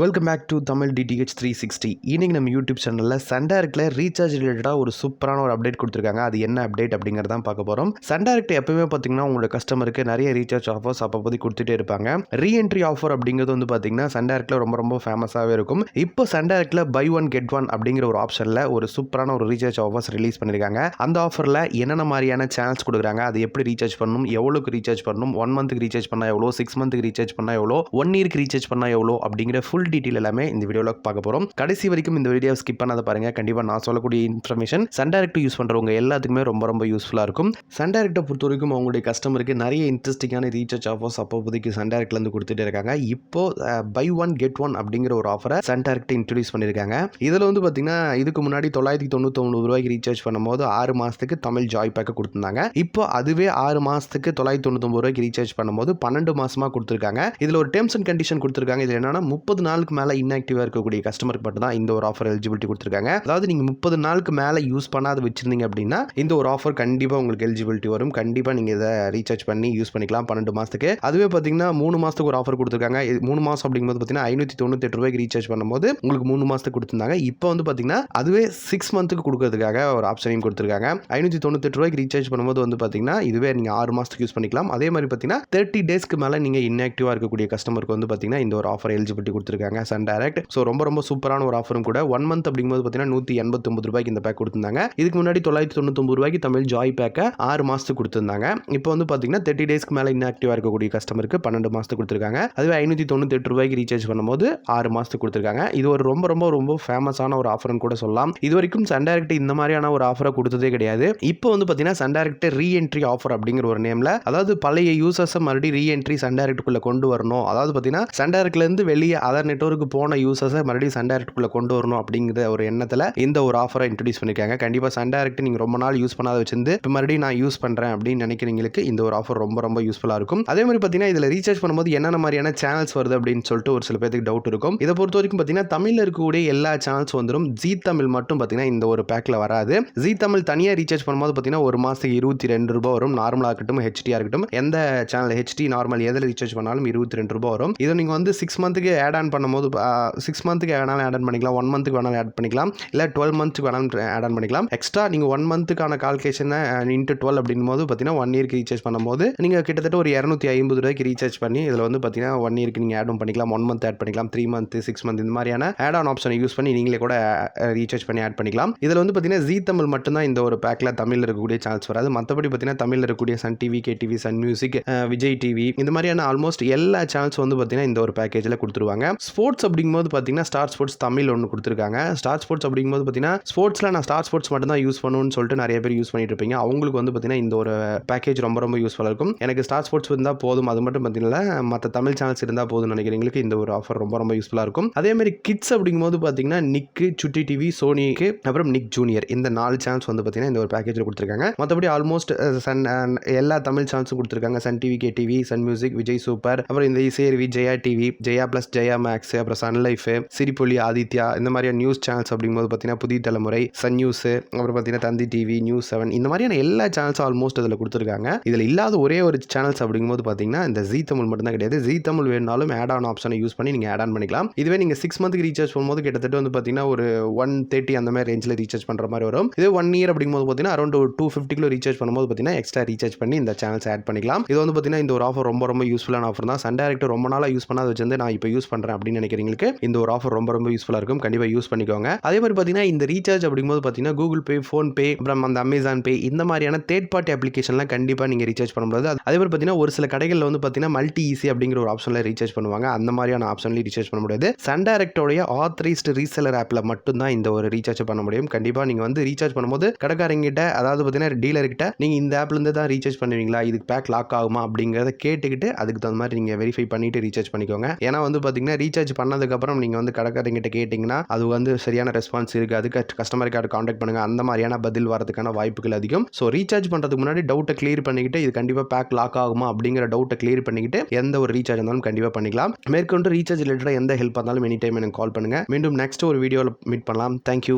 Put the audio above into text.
Welcome back to Tamil DTH three sixty இன்னைக்கு நம்ம YouTube சேனலில் சன் ரீசார்ஜ் ரிலேட்டடாக ஒரு சூப்பரான ஒரு அப்டேட் கொடுத்துருக்காங்க. அது என்ன அப்டேட் அப்படிங்கிறத தான் பார்க்க போகிறோம் சன் எப்பவுமே பார்த்தீங்கன்னா உங்களோட கஸ்டமருக்கு நிறைய ரீசார்ஜ் ஆஃபர்ஸ் அப்போதைக்கு கொடுத்துட்டே இருப்பாங்க. ரீஎன்ட்ரி ஆஃபர் அப்படிங்கிறது வந்து பார்த்தீங்கன்னா சன் ரொம்ப ரொம்ப ஃபேமஸாகவே இருக்கும். இப்போ Sun buy one get one அப்படிங்கிற ஒரு ஆப்ஷனில் ஒரு சூப்பரான ஒரு ரீசார்ஜ் ஆஃபர்ஸ் ரிலீஸ் பண்ணியிருக்காங்க அந்த ஆஃபரில் என்னென்ன மாதிரியான சேனல்ஸ் கொடுக்குறாங்க அது எப்படி ரீசார்ஜ் பண்ணணும் எவ்வளோக்கு ரீசார்ஜ் பண்ணணும் ஒன் மந்த்துக்கு ரீசார்ஜ் பண்ணால் எவ்வளோ சிக்ஸ் மந்த்துக்கு ரீசார்ஜ் பண்ணால் எவ்வளோ ஒன் இயர்க்கு ரீசார்ஜ் பண்ணால் எவ்வளோ அப்படிங்கிற ஃபுல் டீட்டெயில் எல்லாமே இந்த வீடியோவில் பார்க்க போகிறோம் கடைசி வரைக்கும் இந்த வீடியோ ஸ்கிப் பண்ணாத பாருங்க. கண்டிப்பாக நான் சொல்லக்கூடிய இன்ஃபர்மேஷன் சன் யூஸ் பண்ணுறவங்க எல்லாத்துக்குமே ரொம்ப ரொம்ப யூஸ்ஃபுல்லாக இருக்கும். சன் டேரக்ட்டை பொறுத்த வரைக்கும் அவங்களுடைய கஸ்டமருக்கு நிறைய இன்ட்ரெஸ்டிங்கான ரீசார்ஜ் ஆஃபர்ஸ் அப்போதைக்கு சன் டேரக்ட்லேருந்து கொடுத்துட்டே இருக்காங்க. இப்போ பை ஒன் கெட் ஒன் அப்படிங்கிற ஒரு ஆஃபரை சன் டேரக்ட் இன்ட்ரடியூஸ் பண்ணியிருக்காங்க இதில் வந்து பார்த்தீங்கன்னா இதுக்கு முன்னாடி தொள்ளாயிரத்தி தொண்ணூத்தொம்பது ரூபாய்க்கு ரீசார்ஜ் பண்ணும்போது ஆறு மாதத்துக்கு தமிழ் ஜாய் பேக்கை கொடுத்துருந்தாங்க. இப்போ அதுவே ஆறு மாதத்துக்கு தொள்ளாயிரத்தி தொண்ணூத்தொம்பது ரூபாய்க்கு ரீசார்ஜ் பண்ணும்போது பன்னெண்டு மாசமா கொடுத்துருக்காங்க. இதில் ஒரு டேர்ம்ஸ் அண்ட் கண்டிஷன் கொடுத்துருக்காங்க. இது என்னன்னா முப்பது நாளுக்கு மேலே இன்ஆக்டிவாக இருக்கக்கூடிய கஸ்டமருக்கு மட்டும் தான் இந்த ஒரு ஆஃபர் எலிஜிபிலிட்டி கொடுத்துருக்காங்க. அதாவது நீங்கள் முப்பது நாளுக்கு மேலே யூஸ் பண்ணாத வச்சிருந்தீங்க அப்படின்னா இந்த ஒரு ஆஃபர் கண்டிப்பாக உங்களுக்கு எலிஜிபிலிட்டி வரும். கண்டிப்பாக நீங்கள் இதை ரீசார்ஜ் பண்ணி யூஸ் பண்ணிக்கலாம் பன்னெண்டு மாதத்துக்கு அதுவே பார்த்தீங்கன்னா மூணு மாதத்துக்கு ஒரு ஆஃபர் கொடுத்துருக்காங்க. இது மூணு மாதம் அப்படிங்கும்போது பார்த்தீங்கன்னா ஐநூற்றி தொண்ணூத்தெட்டு ரூபாய்க்கு ரீசார்ஜ் பண்ணும்போது உங்களுக்கு மூணு மாதத்துக்கு கொடுத்துருந்தாங்க. இப்போ வந்து பார்த்தீங்கன்னா அதுவே சிக்ஸ் மந்த்துக்கு கொடுக்கறதுக்காக ஒரு ஆப்ஷனையும் கொடுத்துருக்காங்க. ஐநூற்றி தொண்ணூத்தெட்டு ரூபாய்க்கு ரீசார்ஜ் பண்ணும்போது வந்து பார்த்தீங்கன்னா இதுவே நீங்கள் ஆறு மாதத்துக்கு யூஸ் பண்ணிக்கலாம். அதே மாதிரி பார்த்தீங்கன்னா தேர்ட்டி டேஸ்க்கு மேலே நீங்கள் இன்ஆக்டிவாக இருக்கக்கூடிய கஸ்டமருக்கு வந்து பார்த்தீங்கன்னா இந்த ஒரு ஆஃபர் எலிஜிபிலிட்டி கொடுத்துருக்காங்க. சன் டைரக்ட் ஸோ ரொம்ப ரொம்ப சூப்பரான ஒரு ஆஃபரும் கூட. ஒன் மந்த் அப்படிங்கும்போது பார்த்தீங்கன்னா நூற்றி எண்பத்தொம்பது ரூபாய்க்கு இந்த பேக் கொடுத்துருந்தாங்க. இதுக்கு முன்னாடி தொள்ளாயிரத்தி தொண்ணூத்தொம்பது ரூபாய்க்கு தமிழ் ஜாய் பேக்கை ஆறு மாதத்துக்கு கொடுத்துருந்தாங்க. இப்போ வந்து பார்த்தீங்கன்னா தேர்ட்டி டேஸ்க்கு மேலே இன்ஆக்டிவாக இருக்கக்கூடிய கஸ்டமருக்கு பன்னெண்டு மாதத்துக்கு கொடுத்துருக்காங்க. அதுவே ஐநூற்றி தொண்ணூத்தெட்டு ரூபாய்க்கு ரீசார்ஜ் பண்ணும்போது ஆறு மாதத்துக்கு கொடுத்துருக்காங்க. இது ஒரு ரொம்ப ரொம்ப ரொம்ப ஃபேமஸான ஒரு ஆஃபர்னு கூட சொல்லலாம். இது வரைக்கும் சன் டைரக்ட் இந்த மாதிரியான ஒரு ஆஃபரை கொடுத்ததே கிடையாது. இப்போ வந்து பார்த்தீங்கன்னா சன் டைரக்ட் ரீஎன்ட்ரி ஆஃபர் அப்படிங்கிற ஒரு நேமில் அதாவது பழைய யூசர்ஸை மறுபடியும் ரீஎன்ட்ரி சன் டேரக்ட்டுக்குள்ளே கொண்டு வரணும். அதாவது பார்த்தீங்கன்னா சன் டேரக்ட்லேருந்து வெளியே அதர் நெட்ஒர்க்கு போன யூசர்ஸை மறுபடியும் சன் டேரக்ட்குள்ளே கொண்டு வரணும் அப்படிங்கிற ஒரு எண்ணத்தில் இந்த ஒரு ஆஃபரை இன்ட்ரடியூஸ் பண்ணியிருக்காங்க கண்டிப்பாக சன் டேரக்ட் நீங்கள் ரொம்ப நாள் யூஸ் பண்ணாத வச்சிருந்து இப்போ மறுபடியும் நான் யூஸ் பண்ணுறேன் அப்படின்னு நினைக்கிறவங்களுக்கு இந்த ஒரு ஆஃபர் ரொம்ப ரொம்ப யூஸ்ஃபுல்லாக இருக்கும். அதே மாதிரி பார்த்தீங்கன்னா இதில் ரீசார்ஜ் பண்ணும்போது என்னென்ன மாதிரியான சேனல்ஸ் வருது அப்படின்னு சொல்லிட்டு ஒரு சில பேருக்கு டவுட் இருக்கும். இதை பொறுத்த வரைக்கும் பார்த்தீங்கன்னா தமிழில் இருக்கக்கூடிய எல்லா சேனல்ஸ் வந்துடும் ஜி தமிழ் மட்டும் பார்த்தீங்கன்னா இந்த ஒரு பேக்கில் வராது. ஜி தமிழ் தனியாக ரீசார்ஜ் பண்ணும்போது பார்த்தீங்கன்னா ஒரு மாதத்துக்கு இருபத்தி ரெண்டு ரூபாய் வரும். நார்மலாக இருக்கட்டும் ஹெச்டியாக இருக்கட்டும் எந்த சேனல் ஹெச்டி நார்மல் எதில் ரீசார்ஜ் பண்ணாலும் இருபத்தி ரெண்டு ரூபாய் வரும். இதை நீங்கள் வந்து சிக்ஸ் மந்த்துக்கு ஆட் ஆன் பண்ணும்போது சிக்ஸ் மந்த்துக்கு வேணாலும் ஆட் பண்ணிக்கலாம். ஒன் மந்த்துக்கு வேணாலும் ஆட் பண்ணிக்கலாம். இல்லை டுவெல் மந்த்துக்கு வேணாலும் ஆட் பண்ணிக்கலாம். எக்ஸ்ட்ரா நீங்கள் ஒன் மந்த்துக்கான கால்குலேஷனை இன்ட்டு டுவெல் அப்படின் போது பார்த்தீங்கன்னா ஒன் இயர்க்கு ரீசார்ஜ் பண்ணும்போது நீங்கள் கிட்டத்தட்ட ஒரு இரநூத்தி ஐம்பது ரூபாய்க்கு ரீசார்ஜ் பண்ணி இதில் வந்து பார்த்தீங்கன்னா ஒன் இயர்க்கு நீங்கள் ஆடும் பண்ணிக்கலாம். ஒன் மந்த் ஆட் பண்ணிக்கலாம். த்ரீ மந்த் சிக்ஸ் மந்த் இந்த மாதிரியான ஆட் ஆன் ஆப்ஷனை யூஸ் பண்ணி நீங்களே கூட ரீசார்ஜ் பண்ணி ஆட் பண்ணிக்கலாம். இதில் வந்து பார்த்தீங்கன்னா ஜி தமிழ் மட்டும்தான் இந்த ஒரு பேக்கில் தமிழில் இருக்கக்கூடிய சேனல்ஸ் வராது. மற்றபடி பார்த்தீங்கன்னா தமிழில் இருக்கக்கூடிய Sun TV K TV Sun music Vijay TV இந்த மாதிரியான ஆல்மோஸ்ட் எல்லா சேனல்ஸ் வந்து பார்த்தீங்கன்னா இந்த ஒரு பேக்கேஜில் கொடுத்துருவாங்க. ஸ்போர்ட்ஸ் அப்படிங்கும்போது பார்த்தீங்கன்னா ஸ்டார் ஸ்போர்ட்ஸ் தமிழ் ஒன்று கொடுத்துருக்காங்க. ஸ்டார் ஸ்போர்ட்ஸ் அப்படிங்கும்போது பார்த்தீங்கன்னா ஸ்போர்ட்ஸில் நான் ஸ்டார் ஸ்போர்ட்ஸ் மட்டும் தான் யூஸ் பண்ணணும்னு சொல்லிட்டு நிறைய பேர் யூஸ் பண்ணிட்டு இருப்பீங்க. அவங்களுக்கு வந்து பார்த்தீங்கன்னா இந்த ஒரு பேக்கேஜ் ரொம்ப ரொம்ப யூஸ்ஃபுல்லாக இருக்கும். எனக்கு ஸ்டார் ஸ்போர்ட்ஸ் இருந்தால் போதும். அது மட்டும் பார்த்தீங்கன்னா மற்ற தமிழ் சேனல்ஸ் இருந்தால் போதும் நினைக்கிறவங்களுக்கு இந்த ஒரு ஆஃபர் ரொம்ப ரொம்ப யூஸ்ஃபுல்லாக இருக்கும். அதே மாதிரி கிட்ஸ் அப்படிங்கும்போது பார்த்தீங்கன்னா நிக்கு சுட்டி டிவி சோனிக்கு அப்புறம் நிக் ஜூனியர் இந்த நாலு சேனல்ஸ் வந்து பார்த்தீங்கன்னா இந்த ஒரு பேக்கேஜில் கொடுத்துருக்காங்க. மற்றபடி ஆல்மோஸ்ட் சன் எல்லா தமிழ் சேனல்ஸும் கொடுத்துருக்காங்க. Sun TV K TV Sun music Vijay super அப்புறம் இந்த Isaiaruvi Jaya TV Jaya plus Jaya max அப்புறம் சன் லைஃப் சிரிப்பொலி ஆதித்யா இந்த மாதிரியான நியூஸ் சேனல்ஸ் அப்படிங்கும்போது பார்த்தீங்கன்னா புதிய தலைமுறை சன் நியூஸ் அப்புறம் பார்த்தீங்கன்னா தந்தி டிவி நியூஸ் செவன் இந்த மாதிரியான எல்லா சேனல்ஸும் ஆல்மோஸ்ட் இதில் கொடுத்துருக்காங்க. இதில் இல்லாத ஒரே ஒரு சேனல்ஸ் அப்படிங்கும்போது பார்த்தீங்கன்னா இந்த ஜி தமிழ் மட்டும் தான் கிடையாது. ஜி தமிழ் வேணாலும் ஆட் ஆன் ஆப்ஷனை யூஸ் பண்ணி நீங்கள் ஆட் ஆன் பண்ணிக்கலாம். இதுவே நீங்கள் சிக்ஸ் மந்த்துக்கு ரீசார்ஜ் பண்ணும்போது கிட்டத்தட்ட வந்து பார்த்தீங்கன்னா ஒரு ஒன் தேர்ட்டி அந்த மாதிரி ரேஞ்சில் ரீசார்ஜ் பண்ணுற மாதிரி வரும். இதே ஒன் இயர் அப்படிங்கும்போது பார்த்தீங்கன்னா அரௌண்ட் ஒரு டூ ஃபிஃப்டிக்குள்ள ரீசார்ஜ் பண்ணும்போது பார்த்தீங்கன்னா எக்ஸ்ட்ரா ரீசார்ஜ் பண்ணி இந்த சேனல்ஸ் ஆட் பண்ணிக்கலாம். இது வந்து பார்த்தீங்கன்னா இந்த ஒரு ஆஃபர் ரொம்ப ரொம்ப யூஸ்ஃபுல்லான ஆஃபர் தான். சன் டேரக்ட் ரொம்ப நாளாக யூஸ் பண்ணாத வச்சு நான் இப்போ யூஸ் பண்ணுறேன் அப்படின்னு நினைக்கிறீங்களுக்கு இந்த ஒரு ஆஃபர் ரொம்ப ரொம்ப யூஸ்ஃபுல்லாக இருக்கும். கண்டிப்பாக யூஸ் பண்ணிக்கோங்க. அதே மாதிரி பார்த்தீங்கன்னா இந்த ரீசார்ஜ் அப்படிங்கும்போது பார்த்தீங்கன்னா கூகுள் பே ஃபோன் பே அப்புறம் அந்த அமேசான் பே இந்த மாதிரியான தேர்ட் பார்ட்டி அப்ளிகேஷன்லாம் கண்டிப்பாக நீங்கள் ரீசார்ஜ் பண்ண முடியாது. அதே மாதிரி பார்த்தீங்கன்னா ஒரு சில கடைகளில் வந்து பார்த்தீங்கன்னா மல்டி ஈஸி அப்படிங்கிற ஒரு ஆப்ஷனில் ரீசார்ஜ் பண்ணுவாங்க. அந்த மாதிரியான ஆப்ஷன்லேயும் ரீசார்ஜ் பண்ண முடியாது. சன் டேரக்டோடைய ஆத்தரைஸ்டு ரீசெலர் ஆப்பில் மட்டும்தான் இந்த ஒரு ரீசார்ஜ் பண்ண முடியும். கண்டிப்பாக நீங்கள் வந்து ரீசார்ஜ் பண்ணும்போது கடைக்காரங்கிட்ட அதாவது பார்த்தீங்கன்னா டீலர்கிட்ட நீங்கள் இந்த ஆப்லேருந்து தான் ரீசார்ஜ் பண்ணுவீங்களா? இதுக்கு பேக் லாக் ஆகுமா? அப்படிங்கிறத கேட்டுக்கிட்டு அதுக்கு தகுந்த மாதிரி நீங்கள் வெரிஃபை பண்ணிட்டு ரீசார்ஜ் பண்ணிக்கோங்க. ஏன்னா வந்து பார்த்தீங்கன்னா ரீசார்ஜ் பண்ணதுக்கப்புறம் நீங்கள் வந்து கடைக்காரங்கிட்ட கேட்டிங்கன்னா அது வந்து சரியான ரெஸ்பான்ஸ் இருக்குது. அதுக்கு கஸ்டமர் கேர் காண்டாக்ட் பண்ணுங்கள் அந்த மாதிரியான பதில் வரதுக்கான வாய்ப்புகள் அதிகம். ஸோ ரீசார்ஜ் பண்ணுறதுக்கு முன்னாடி டவுட்டை கிளியர் பண்ணிக்கிட்டு இது கண்டிப்பாக பேக் லாக் ஆகுமா அப்படிங்கிற டவுட்டை கிளியர் பண்ணிக்கிட்டு எந்த ஒரு ரீசார்ஜ் இருந்தாலும் கண்டிப்பாக பண்ணிக்கலாம். மேற்கொண்டு ரீசார்ஜ் ரிலேட்டடாக எந்த ஹெல்ப் இருந்தாலும் எனி டைம் எனக்கு கால் பண்ணுங்கள் மீண்டும் நெக்ஸ்ட் ஒரு வீடியோவில் மீட் பண்ணலாம். தேங்க்யூ